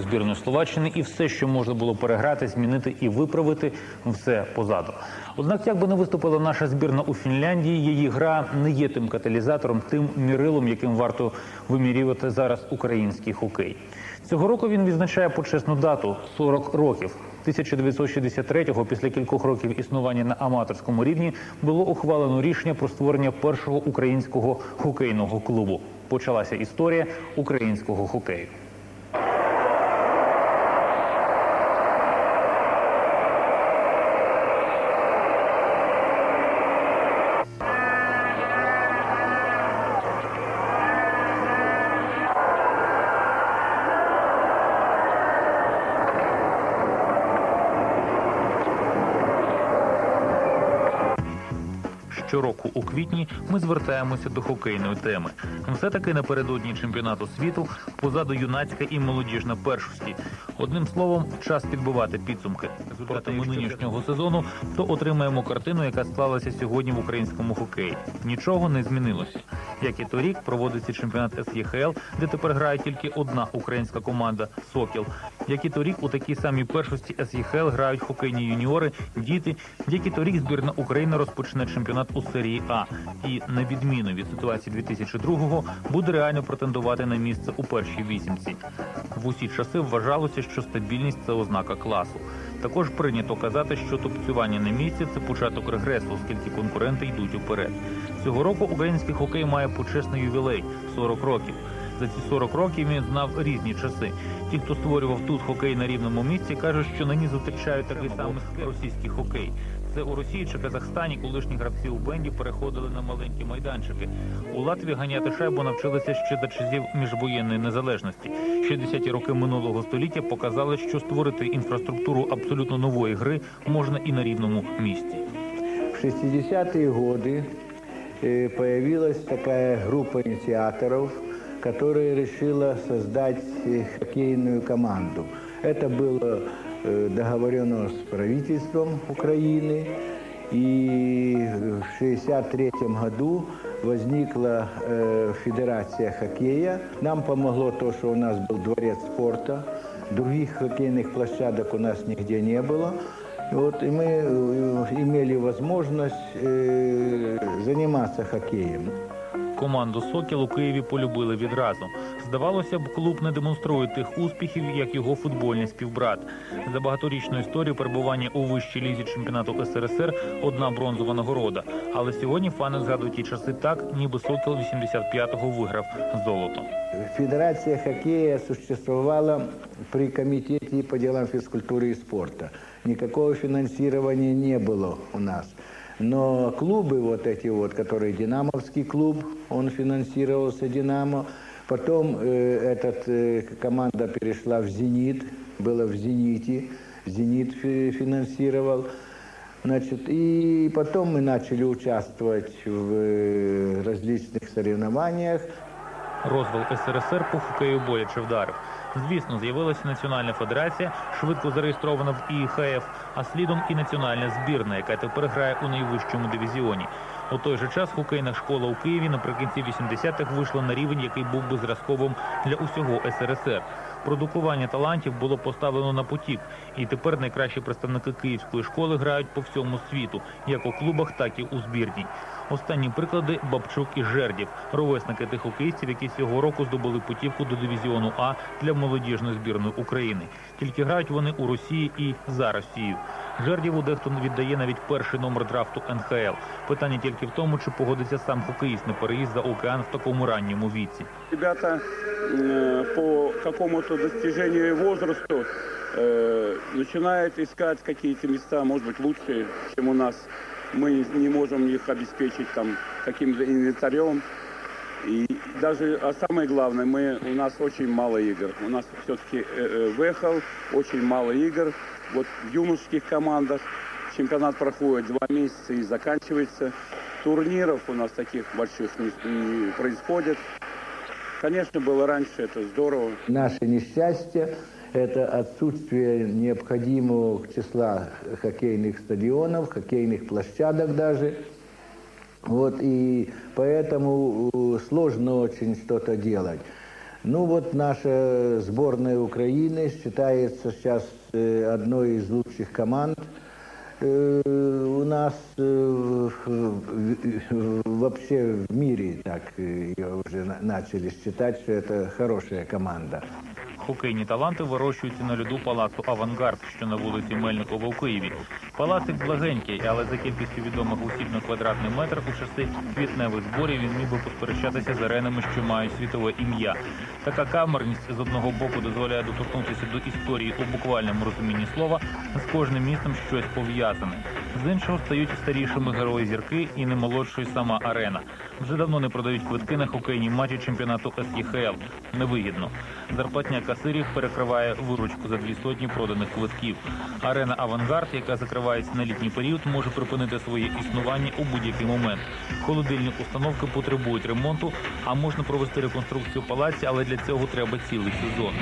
збірної Словаччини, і все, що можна було переграти, змінити і виправити, все позаду. Однак, як би не виступила наша збірна у Фінляндії, її гра не є тим каталізатором, тим мірилом, яким варто вимірювати зараз український хокей. Цього року він відзначає почесну дату 40 років. 1963-го, після кількох років існування на аматорському рівні, було ухвалено рішення про створення першого українського хокейного клубу. Почалася історія українського хокею. Щороку у квітні ми звертаємося до хокейної теми. Все таки напередодні чемпіонату світу позаду юнацька і молодіжна першості. Одним словом, час підбивати підсумки. Результатами нинішнього сезону то отримаємо картину, яка склалася сьогодні в українському хокеї. Нічого не змінилося. Як і торік проводиться чемпіонат СЄХЛ, де тепер грає тільки одна українська команда Сокіл. Як і торік у такій самій першості СЄХЛ грають хокейні юніори, діти. Як і торік збірна України розпочне чемпіонат у серії А і на відміну від ситуації 2002-го буде реально претендувати на місце у першій вісімці. В усі часи вважалося, що стабільність це ознака класу. Також прийнято казати, що топцювання на місці це початок регресу, оскільки конкуренти йдуть уперед. Цього року український хокей має почесний ювілей 40 років. За ці 40 років він знав різні часи. Ті, хто створював тут хокей на рівному місці, кажуть, що нині зустрічають такий самий російський хокей. Це у Росії чи Казахстані колишні гравці у бенді переходили на маленькі майданчики. У Латвії ганяти шайбу навчилися ще до часів міжвоєнної незалежності. 60-ті роки минулого століття показали, що створити інфраструктуру абсолютно нової гри можна і на рівному місці. В 60-е годы э, появилась такая группа инициаторов, которая решила создать э, хоккейную команду. Это было э, договорено с правительством Украины, и в 1963 году возникла э, Федерация хоккея. Нам помогло то, что у нас был дворец спорта, других хоккейных площадок у нас нигде не было. И Вот, и мы э, имели возможность э, заниматься хоккеем. Команду Сокіл у Києві полюбили відразу. Здавалося б, клуб не демонструє тих успіхів, як його футбольний співбрат. За багаторічну історію перебування у вищій лізі чемпіонату СРСР одна бронзова нагорода. Але сьогодні фани згадують ті часи так, ніби Сокіл 85-го виграв золото. Федерация хоккея существовала при комитете по делам физкультуры и спорта. Никакого финансирования не было у нас. Но клубы вот эти вот, которые Динамовский клуб, он финансировался Динамо. Потом э, этот, э, команда перешла в Зенит, было в Зените, Зенит фи- финансировал. Значит, и потом мы начали участвовать в э, различных соревнованиях. Розвал СРСР по хокею боляче вдарив. Звісно, з'явилася національна федерація, швидко зареєстрована в ІХФ, а слідом і національна збірна, яка тепер грає у найвищому дивізіоні. У той же час хокейна школа у Києві наприкінці 80-х вийшла на рівень, який був би зразковим для усього СРСР. Продукування талантів було поставлено на потік, і тепер найкращі представники київської школи грають по всьому світу, як у клубах, так і у збірній. Останні приклади Бабчук і Жердів, ровесники тих хокеїстів, які цього року здобули путівку до дивізіону А для молодіжної збірної України. Тільки грають вони у Росії і за Росію. Жердіву дехто віддає навіть перший номер драфту НХЛ. Питання тільки в тому, чи погодиться сам хокеїст на переїзд за океан в такому ранньому віці. Ребята э, по какому-то достижению и возрасту э, начинают искать какие-то места, может быть, лучшие, чем у нас. Мы не можем их обеспечить там каким-то инвентарем. И даже, а самое главное, мы, у нас очень мало игр. У нас все-таки э, выехал, очень мало игр. Вот в юношеских командах чемпионат проходит два месяца и заканчивается. Турниров у нас таких больших не, не происходит. Конечно, было раньше, это здорово. Наше несчастье – это отсутствие необходимого числа хоккейных стадионов, хоккейных площадок даже. Вот, и поэтому э, сложно очень что-то делать. Ну вот наша сборная Украины считается сейчас э, одной из лучших команд. Э, У нас э, вообще в мире так ее уже на- начали считать, что это хорошая команда. Хокейні таланти вирощуються на льоду палацу Авангард, що на вулиці Мельникова у Києві. Палацик благенький, але за кількістю відомих осіб на квадратний метр у часи квітневих зборів він міг би посперечатися з аренами, що мають світове ім'я. Така камерність з одного боку дозволяє доторкнутися до історії у буквальному розумінні слова. З кожним містом щось пов'язане. З іншого стають старішими герої зірки і не молодшою сама арена. Вже давно не продають квитки на хокейні матчі чемпіонату СЄХЛ. Невигідно. Зарплатня касирів перекриває виручку за дві сотні проданих квитків. Арена Авангард, яка закривається на літній період, може припинити своє існування у будь-який момент. Холодильні установки потребують ремонту, а можна провести реконструкцію палаці, але для цього треба цілий сезон.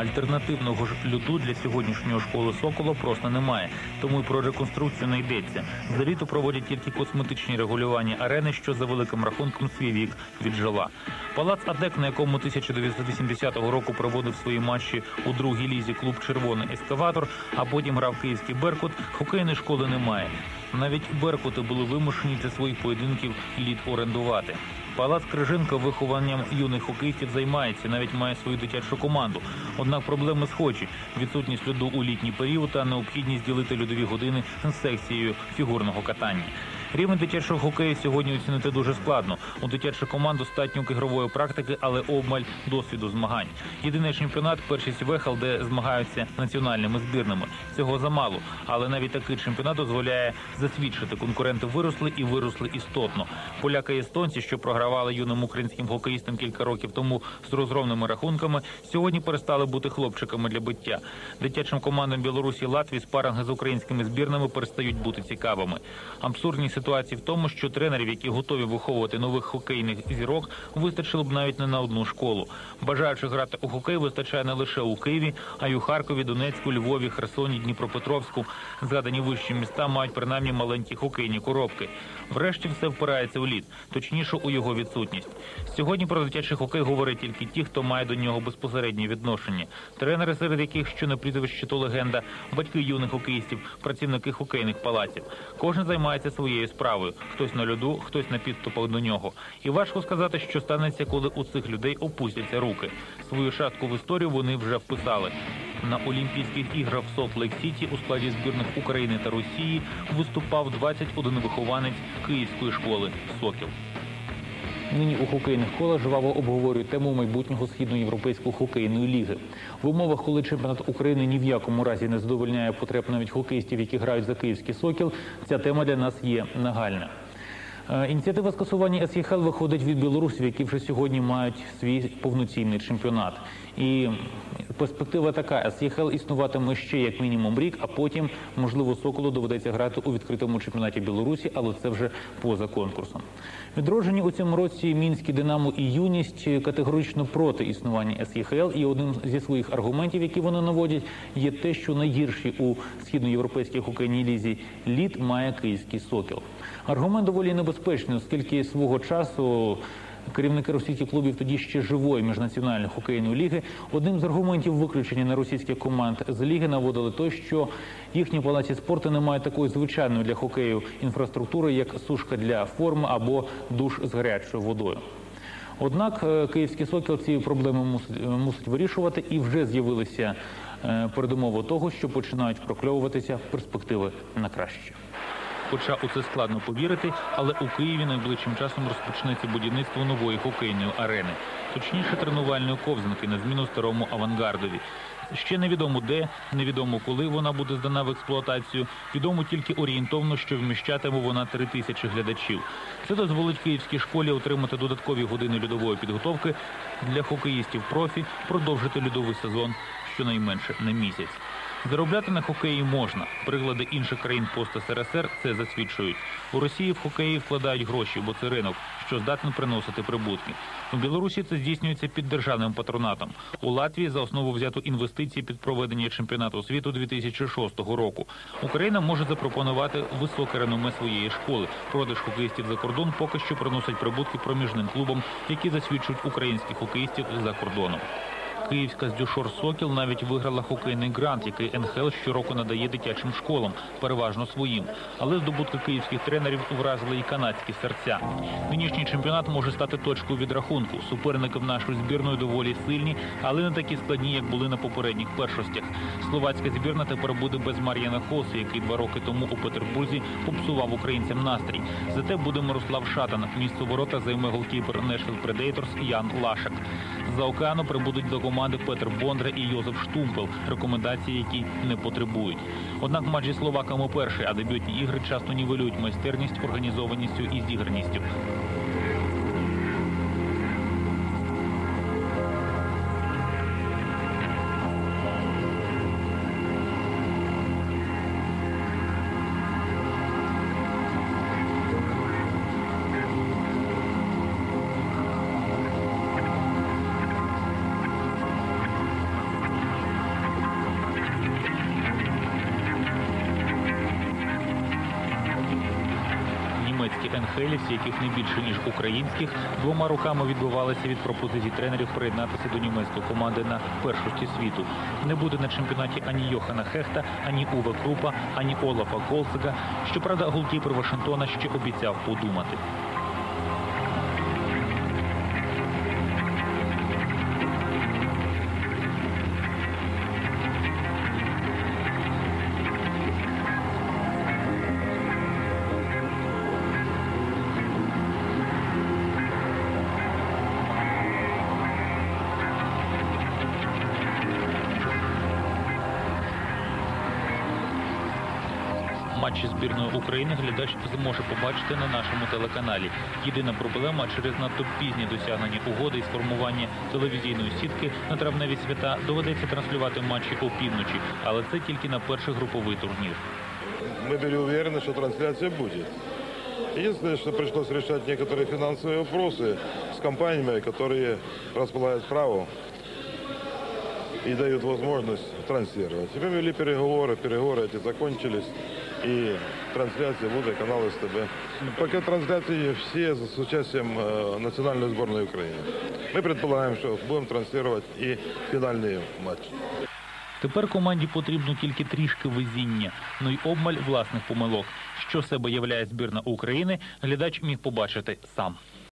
Альтернативного ж льоду для сьогоднішньої школи Сокола просто немає, тому й про реконструкцію не йдеться. За літо проводять тільки косметичні регулювання арени, що за великим рахунком свій вік віджила. Палац Адек, на якому 1980 року проводив свої матчі у другій лізі клуб Червоний ескаватор, а потім грав київський Беркут, хокейної школи немає. Навіть Беркути були вимушені для своїх поєдинків лід орендувати. Палац Крижинка вихованням юних хокеїстів займається, навіть має свою дитячу команду. Однак проблеми схожі: відсутність льоду у літній період та необхідність ділити льодові години з секцією фігурного катання. Рівень дитячого хокею сьогодні оцінити дуже складно. У дитячих команд достатньо ігрової практики, але обмаль досвіду змагань. Єдиний чемпіонат першість ВЕХЛ, де змагаються національними збірними. Цього замало, але навіть такий чемпіонат дозволяє засвідчити. Конкуренти виросли і виросли істотно. Поляки і естонці, що програвали юним українським хокеїстам кілька років тому з розгромними рахунками, сьогодні перестали бути хлопчиками для биття. Дитячим командам Білорусі і Латвії спаринги з українськими збірними перестають бути цікавими. Абсурдність ситуації в тому, що тренерів, які готові виховувати нових хокейних зірок, вистачило б навіть не на одну школу. Бажаючих грати у хокей вистачає не лише у Києві, а й у Харкові, Донецьку, Львові, Херсоні, Дніпропетровську. Згадані вищі міста мають принаймні маленькі хокейні коробки. Врешті все впирається у лід, точніше у його відсутність. Сьогодні про дитячий хокей говорять тільки ті, хто має до нього безпосереднє відношення. Тренери, серед яких що не прізвище, то легенда, батьки юних хокеїстів, працівники хокейних палаців. Кожен займається своєю справою. Хтось на льоду, хтось на підступах до нього. І важко сказати, що станеться, коли у цих людей опустяться руки. Свою шатку в історію вони вже вписали. На Олімпійських іграх в Солт-Лейк-Сіті у складі збірних України та Росії виступав 21 вихованець Київської школи Сокіл. Нині у хокейних колах жваво обговорюють тему майбутнього східноєвропейської хокейної ліги. В умовах, коли чемпіонат України ні в якому разі не задовольняє потреб навіть хокеїстів, які грають за київський сокіл, ця тема для нас є нагальна. Е, Ініціатива скасування СЄХЛ виходить від білорусів, які вже сьогодні мають свій повноцінний чемпіонат. І перспектива така: СЄХЛ існуватиме ще як мінімум рік, а потім, можливо, Соколу доведеться грати у відкритому чемпіонаті Білорусі, але це вже поза конкурсом. Відроджені у цьому році мінські Динамо і юність категорично проти існування СЄХЛ. І одним зі своїх аргументів, які вони наводять, є те, що найгірший у східноєвропейській хокейній лізі лід має київський сокіл. Аргумент доволі небезпечний, оскільки свого часу. Керівники російських клубів тоді ще живої міжнаціональної хокейної ліги. Одним з аргументів виключення на російських команд з ліги наводили той, що їхні палаці спорту не мають такої звичайної для хокею інфраструктури, як сушка для форми або душ з гарячою водою. Однак е, київський сокіл ці проблеми мусить, е, мусить вирішувати, і вже з'явилися е, передумови того, що починають прокльовуватися перспективи на краще. Хоча у це складно повірити, але у Києві найближчим часом розпочнеться будівництво нової хокейної арени, точніше тренувальної ковзанки на зміну старому авангардові. Ще невідомо де, невідомо коли вона буде здана в експлуатацію. Відомо тільки орієнтовно, що вміщатиме вона три тисячі глядачів. Це дозволить київській школі отримати додаткові години льодової підготовки для хокеїстів профі, продовжити льодовий сезон щонайменше на місяць. Заробляти на хокеї можна. Приклади інших країн пост СРСР це засвідчують. У Росії в хокеї вкладають гроші, бо це ринок, що здатний приносити прибутки. У Білорусі це здійснюється під державним патронатом. У Латвії за основу взято інвестиції під проведення чемпіонату світу 2006 року. Україна може запропонувати високе реноме своєї школи. Продаж хокеїстів за кордон поки що приносить прибутки проміжним клубам, які засвідчують українських хокеїстів за кордоном. Київська здюшор Сокіл навіть виграла хокейний грант, який НХЛ щороку надає дитячим школам, переважно своїм. Але здобутки київських тренерів вразили і канадські серця. Нинішній чемпіонат може стати точкою відрахунку. Суперники в нашої збірної доволі сильні, але не такі складні, як були на попередніх першостях. Словацька збірна тепер буде без Мар'яна Хоси, який два роки тому у Петербурзі попсував українцям настрій. Зате буде Мирослав Шатан. Місце ворота займе голкіпер Нешвіл Предейторс Ян Лашак. З-за океану прибудуть до команди Петр Бондра і Йозеф Штумпел, рекомендації які не потребують. Однак матчі словаками перші, а дебютні ігри часто нівелюють майстерність, організованістю і зіграністю. Німецькі енхелівці, яких не більше ніж українських, двома руками відбувалися від пропозицій тренерів приєднатися до німецької команди на першості світу. Не буде на чемпіонаті ані Йохана Хехта, ані Уве Крупа, ані Олафа Колцега. Щоправда, голкіпер Вашингтона ще обіцяв подумати. збірної України глядач зможе побачити на нашому телеканалі. Єдина проблема через надто пізні досягнення угоди і сформування телевізійної сітки на травневі свята доведеться транслювати матчі опівночі, але це тільки на перший груповий турнір. Мы были уверены, что трансляция будет. Единственное, что пришлось решать некоторые финансовые вопросы с компаниями, которые располагают правом и дают возможность транслировать. И мы вели переговоры, переговоры эти закончились, и трансляция будет канал СТБ. Пока трансляции все с участием э, национальной сборной Украины. Мы предполагаем, что будем транслировать и финальные матчи. Тепер команді потрібно тільки трішки везіння, ну й обмаль власних помилок. Що себе являє збірна України, глядач міг побачити сам.